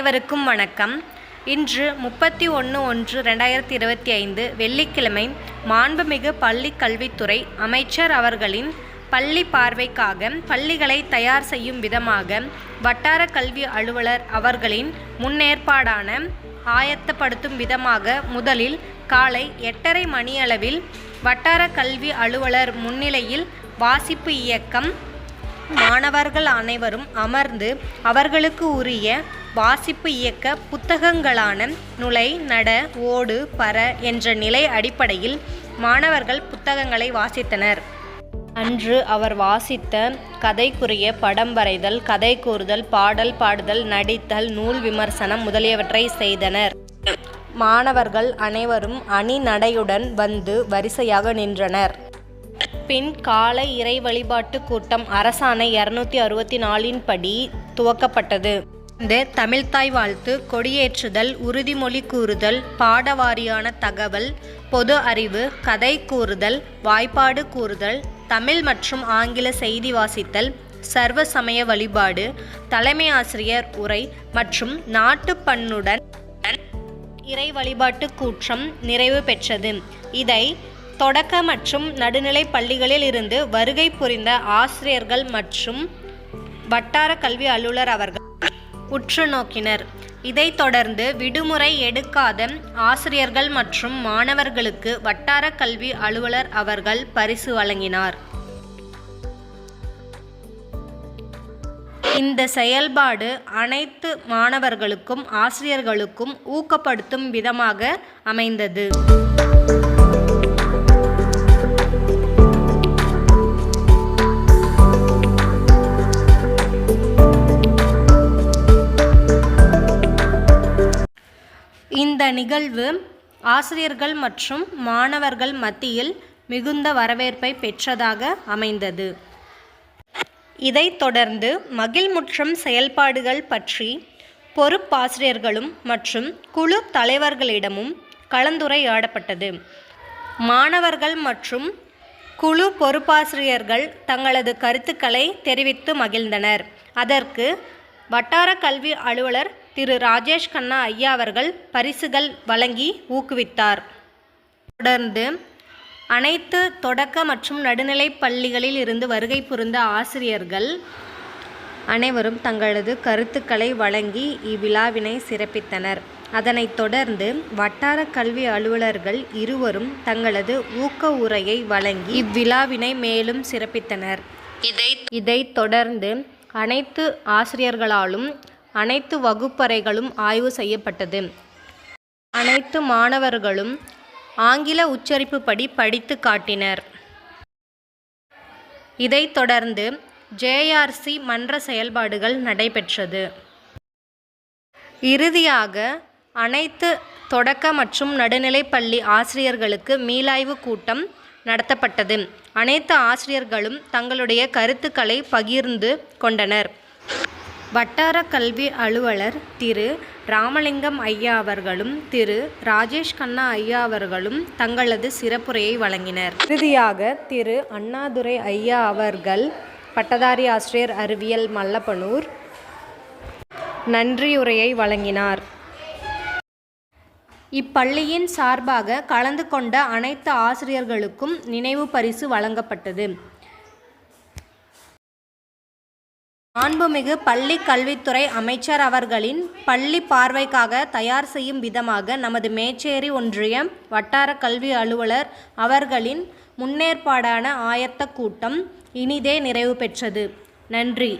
அனைவருக்கும் வணக்கம். இன்று முப்பத்தி ஒன்று ஒன்று ரெண்டாயிரத்தி இருபத்தி ஐந்து வெள்ளிக்கிழமை மாண்புமிகு பள்ளி கல்வித்துறை அமைச்சர் அவர்களின் பள்ளி பார்வைக்காக பள்ளிகளை தயார் செய்யும் விதமாக வட்டார கல்வி அலுவலர் அவர்களின் முன்னேற்பாடான ஆயத்தப்படுத்தும் விதமாக முதலில் காலை எட்டரை மணியளவில் வட்டார கல்வி அலுவலர் முன்னிலையில் வாசிப்பு இயக்கம். மாணவர்கள் அனைவரும் அமர்ந்து அவர்களுக்கு உரிய வாசிப்பு இயக்க புத்தகங்களான நுழை நட ஓடு பற என்ற நிலை அடிப்படையில் மாணவர்கள் புத்தகங்களை வாசித்தனர். அன்று அவர் வாசித்த கதைக்குரிய படம் வரைதல் கதை கூறுதல் பாடல் பாடுதல் நடித்தல் நூல் விமர்சனம் முதலியவற்றை செய்தனர். மாணவர்கள் அனைவரும் அணி நடையுடன் வந்து வரிசையாக நின்றனர். பின் காலை இறை வழிபாட்டு கூட்டம் அரசாணை இருநூத்தி அறுபத்தி நாலின் படி துவக்கப்பட்டது. இந்த தமிழ்த்தாய் வாழ்த்து கொடியேற்றுதல் உறுதிமொழி கூறுதல் பாடவாரியான தகவல் பொது அறிவு கதை கூறுதல் வாய்ப்பாடு கூறுதல் தமிழ் மற்றும் ஆங்கில செய்தி வாசித்தல் சர்வ சமய வழிபாடு தலைமை ஆசிரியர் உரை மற்றும் நாட்டுப்பண்ணுடன் இறை வழிபாட்டு கூற்றம் நிறைவு பெற்றது. இதை தொடக்க மற்றும் நடுநிலை பள்ளிகளில் இருந்து வருகை புரிந்த ஆசிரியர்கள் மற்றும் வட்டார கல்வி அலுவலர் அவர்கள் உற்று நோக்கினர் இதைத் தொடர்ந்து விடுமுறை எடுக்காத ஆசிரியர்கள் மற்றும் மாணவர்களுக்கு வட்டார கல்வி அலுவலர் அவர்கள் பரிசு வழங்கினார். இந்த செயல்பாடு அனைத்து மாணவர்களுக்கும் ஆசிரியர்களுக்கும் ஊக்கப்படுத்தும் விதமாக அமைந்தது. இந்த நிகழ்வு ஆசிரியர்கள் மற்றும் மாணவர்கள் மத்தியில் மிகுந்த வரவேற்பை பெற்றதாக அமைந்தது. இதைத் தொடர்ந்து மகிழ்முற்றம் செயல்பாடுகள் பற்றி பொறுப்பாசிரியர்களும் மற்றும் குழு தலைவர்களிடமும் கலந்துரையாடப்பட்டது. மாணவர்கள் மற்றும் குழு பொறுப்பாசிரியர்கள் தங்களது கருத்துக்களை தெரிவித்து மகிழ்ந்தனர். அதற்கு வட்டார கல்வி அலுவலர் திரு ராஜேஷ் கண்ணா ஐயா அவர்கள் பரிசுகள் வழங்கி ஊக்குவித்தார். தொடர்ந்து அனைத்து தொடக்க மற்றும் நடுநிலை பள்ளிகளில் இருந்து வருகை புரிந்த ஆசிரியர்கள் அனைவரும் தங்களது கருத்துக்களை வழங்கி இவ்விழாவினை சிறப்பித்தனர். அதனைத் தொடர்ந்து வட்டார கல்வி அலுவலர்கள் இருவரும் தங்களது ஊக்க உரையை வழங்கி இவ்விழாவினை மேலும் சிறப்பித்தனர். இதை இதைத் தொடர்ந்து அனைத்து ஆசிரியர்களாலும் அனைத்து வகுப்பறைகளும் ஆய்வு செய்யப்பட்டது. அனைத்து மாணவர்களும் ஆங்கில உச்சரிப்புப்படி படித்து காட்டினர். இதைத் தொடர்ந்து ஜேஆர்சி மன்ற செயல்பாடுகள் நடைபெற்றது. இறுதியாக அனைத்து தொடக்க மற்றும் நடுநிலைப் பள்ளி ஆசிரியர்களுக்கு மீளாய்வு கூட்டம் நடத்தப்பட்டது. அனைத்து ஆசிரியர்களும் தங்களுடைய கருத்துக்களை பகிர்ந்து கொண்டனர். வட்டார கல்வி அலுவலர் திரு. ராமலிங்கம் ஐயா அவர்களும் திரு. ராஜேஷ் கண்ணா ஐயா அவர்களும் தங்களது சிறப்புரையை வழங்கினர். இறுதியாக திரு. அண்ணாதுரை ஐயா அவர்கள் பட்டதாரி ஆசிரியர் அறிவியல் மல்லப்பனூர் நன்றியுரையை வழங்கினார். இப்பள்ளியின் சார்பாக கலந்து கொண்ட அனைத்து ஆசிரியர்களுக்கும் நினைவு பரிசு வழங்கப்பட்டது. மாண்புமிகு பள்ளி கல்வித்துறை அமைச்சர் அவர்களின் பள்ளி பார்வைக்காக தயார் செய்யும் விதமாக நமது மேச்சேரி ஒன்றியம் வட்டார கல்வி அலுவலர் அவர்களின் முன்னேற்பாடான ஆயத்த கூட்டம் இனிதே நிறைவு பெற்றது. நன்றி.